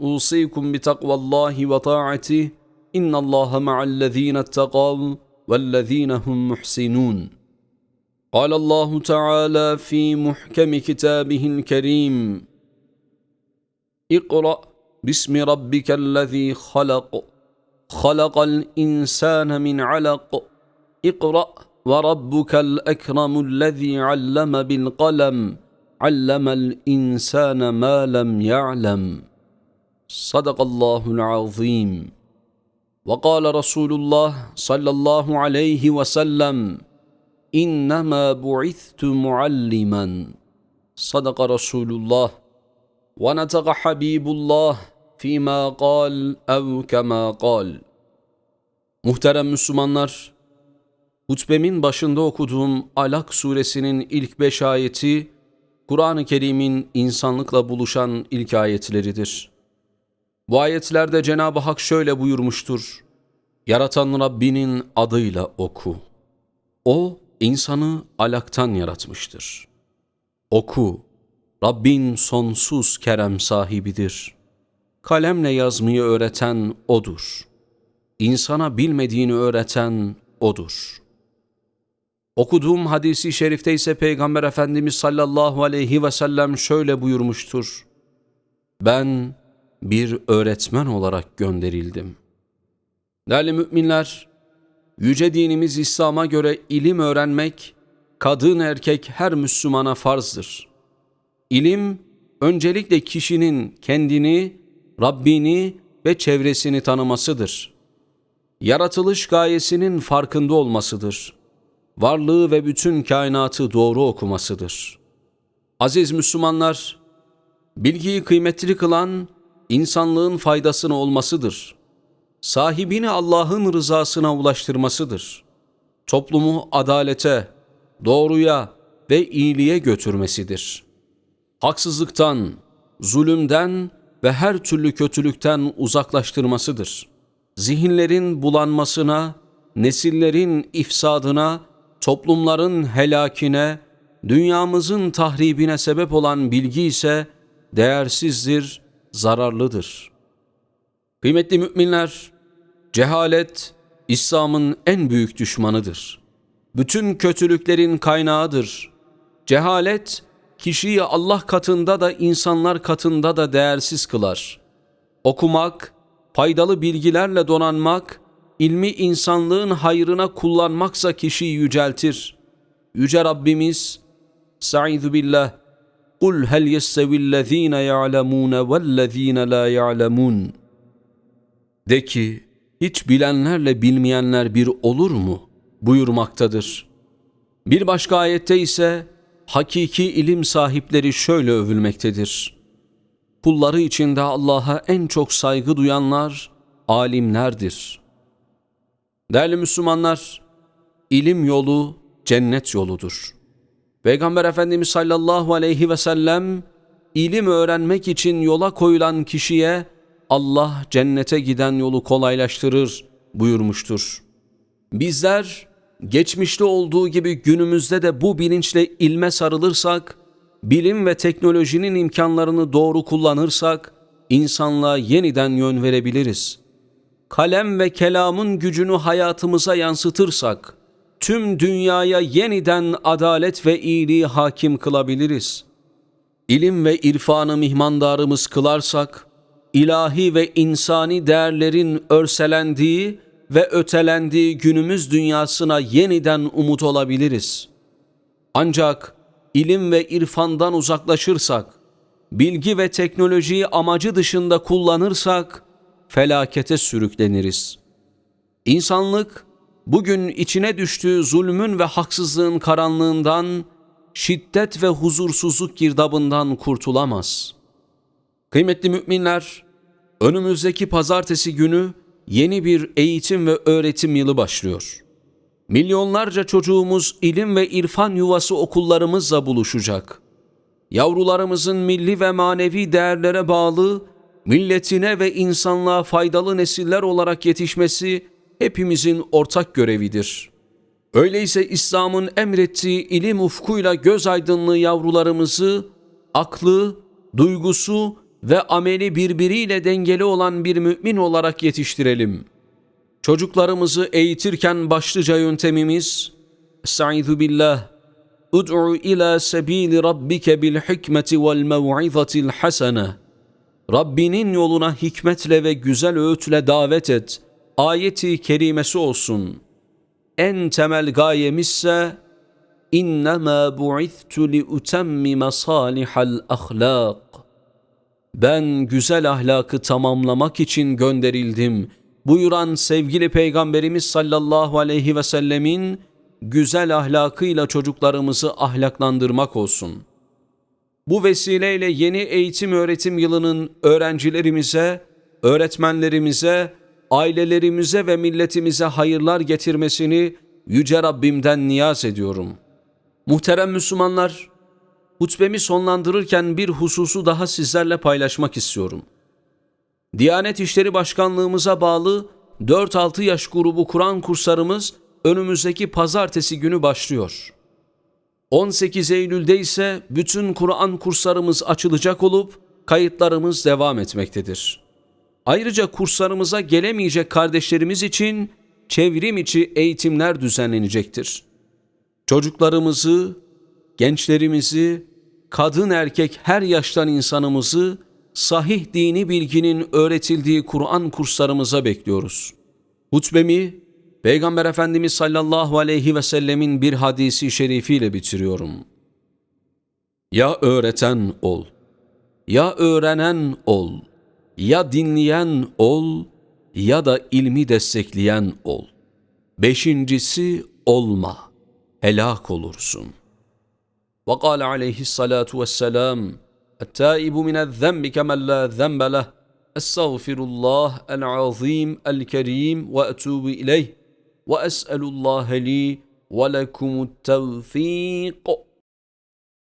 أوصيكم بتقوى الله وطاعته. إن الله مع الذين اتقوا والذين هم محسنون. قال الله تعالى في محكم كتابه الكريم اقرأ باسم ربك الذي خلق. خلق الإنسان من علق. اقرأ وربك الأكرم الذي علم بالقلم. علم الإنسان ما لم يعلم. صدق الله العظيم وقال رسول الله صلى الله عليه وسلم إنما بعثت معلما صدق رسول الله ونطق حبيب الله فيما قال ev kema قال Muhterem Müslümanlar, hutbemin başında okuduğum Alak suresinin ilk beş ayeti, Kur'an-ı Kerim'in insanlıkla buluşan ilk ayetleridir. Bu ayetlerde Cenab-ı Hak şöyle buyurmuştur. Yaratan Rabbinin adıyla oku. O, insanı alaktan yaratmıştır. Oku, Rabbin sonsuz kerem sahibidir. Kalemle yazmayı öğreten O'dur. İnsana bilmediğini öğreten O'dur. Okuduğum hadisi şerifte ise Peygamber Efendimiz sallallahu aleyhi ve sellem şöyle buyurmuştur. Ben bir öğretmen olarak gönderildim. Değerli müminler, yüce dinimiz İslam'a göre ilim öğrenmek, kadın erkek her Müslümana farzdır. İlim, öncelikle kişinin kendini, Rabbini ve çevresini tanımasıdır. Yaratılış gayesinin farkında olmasıdır. Varlığı ve bütün kainatı doğru okumasıdır. Aziz Müslümanlar, bilgiyi kıymetli kılan, insanlığın faydasına olmasıdır. Sahibini Allah'ın rızasına ulaştırmasıdır. Toplumu adalete, doğruya ve iyiliğe götürmesidir. Haksızlıktan, zulümden ve her türlü kötülükten uzaklaştırmasıdır. Zihinlerin bulanmasına, nesillerin ifsadına, toplumların helakine, dünyamızın tahribine sebep olan bilgi ise değersizdir, zararlıdır. Kıymetli müminler, cehalet İslam'ın en büyük düşmanıdır. Bütün kötülüklerin kaynağıdır. Cehalet kişiyi Allah katında da insanlar katında da değersiz kılar. Okumak, faydalı bilgilerle donanmak, ilmi insanlığın hayrına kullanmaksa kişiyi yüceltir. Yüce Rabbimiz, Sa'idhu billah, قُلْ هَلْ يَسْتَوِي الَّذ۪ينَ يَعْلَمُونَ وَالَّذ۪ينَ لَا يَعْلَمُونَ De ki, hiç bilenlerle bilmeyenler bir olur mu? buyurmaktadır. Bir başka ayette ise, hakiki ilim sahipleri şöyle övülmektedir. Kulları içinde Allah'a en çok saygı duyanlar alimlerdir. Değerli Müslümanlar, ilim yolu cennet yoludur. Peygamber Efendimiz sallallahu aleyhi ve sellem ilim öğrenmek için yola koyulan kişiye Allah cennete giden yolu kolaylaştırır buyurmuştur. Bizler geçmişte olduğu gibi günümüzde de bu bilinçle ilme sarılırsak, bilim ve teknolojinin imkanlarını doğru kullanırsak, insanlığa yeniden yön verebiliriz. Kalem ve kelamın gücünü hayatımıza yansıtırsak, tüm dünyaya yeniden adalet ve iyiliği hakim kılabiliriz. İlim ve irfanı mihmandarımız kılarsak, ilahi ve insani değerlerin örselendiği ve ötelendiği günümüz dünyasına yeniden umut olabiliriz. Ancak ilim ve irfandan uzaklaşırsak, bilgi ve teknolojiyi amacı dışında kullanırsak, felakete sürükleniriz. İnsanlık, bugün içine düştüğü zulmün ve haksızlığın karanlığından, şiddet ve huzursuzluk girdabından kurtulamaz. Kıymetli müminler, Önümüzdeki pazartesi günü yeni bir eğitim ve öğretim yılı başlıyor. Milyonlarca çocuğumuz ilim ve irfan yuvası okullarımızla buluşacak. Yavrularımızın milli ve manevi değerlere bağlı, milletine ve insanlığa faydalı nesiller olarak yetişmesi hepimizin ortak görevidir. Öyleyse İslam'ın emrettiği ilim ufkuyla göz aydınlığı yavrularımızı aklı, duygusu ve ameli birbiriyle dengeli olan bir mümin olarak yetiştirelim. Çocuklarımızı eğitirken başlıca yöntemimiz Estaizu billah Ud'u ila sebili rabbike bil hikmeti vel mev'izatil hasene Rabbinin yoluna hikmetle ve güzel öğütle davet et. Ayeti kerimesi olsun. En temel gayemizse İnnemâ bu'ithtu li utemmime salihal ahlak. Ben güzel ahlakı tamamlamak için gönderildim. Buyuran sevgili Peygamberimiz sallallahu aleyhi ve sellemin güzel ahlakıyla çocuklarımızı ahlaklandırmak olsun. Bu vesileyle yeni eğitim öğretim yılının öğrencilerimize, öğretmenlerimize, ailelerimize ve milletimize hayırlar getirmesini Yüce Rabbimden niyaz ediyorum. Muhterem Müslümanlar, hutbemi sonlandırırken bir hususu daha sizlerle paylaşmak istiyorum. Diyanet İşleri Başkanlığımıza bağlı 4-6 yaş grubu Kur'an kurslarımız önümüzdeki pazartesi günü başlıyor. 18 Eylül'de ise bütün Kur'an kurslarımız açılacak olup kayıtlarımız devam etmektedir. Ayrıca kurslarımıza gelemeyecek kardeşlerimiz için çevrim içi eğitimler düzenlenecektir. Çocuklarımızı, gençlerimizi, kadın erkek her yaştan insanımızı sahih dini bilginin öğretildiği Kur'an kurslarımıza bekliyoruz. Hutbemi Peygamber Efendimiz sallallahu aleyhi ve sellemin bir hadisi şerifiyle bitiriyorum. Ya öğreten ol, ya öğrenen ol, ya dinleyen ol, ya da ilmi destekleyen ol. Beşincisi olma, helak olursun. وقال عليه الصلاة والسلام التائب من الذنب كمن لا ذنب له استغفر الله العظيم الكريم واتوب اليه واسال الله لي ولكم التوفيق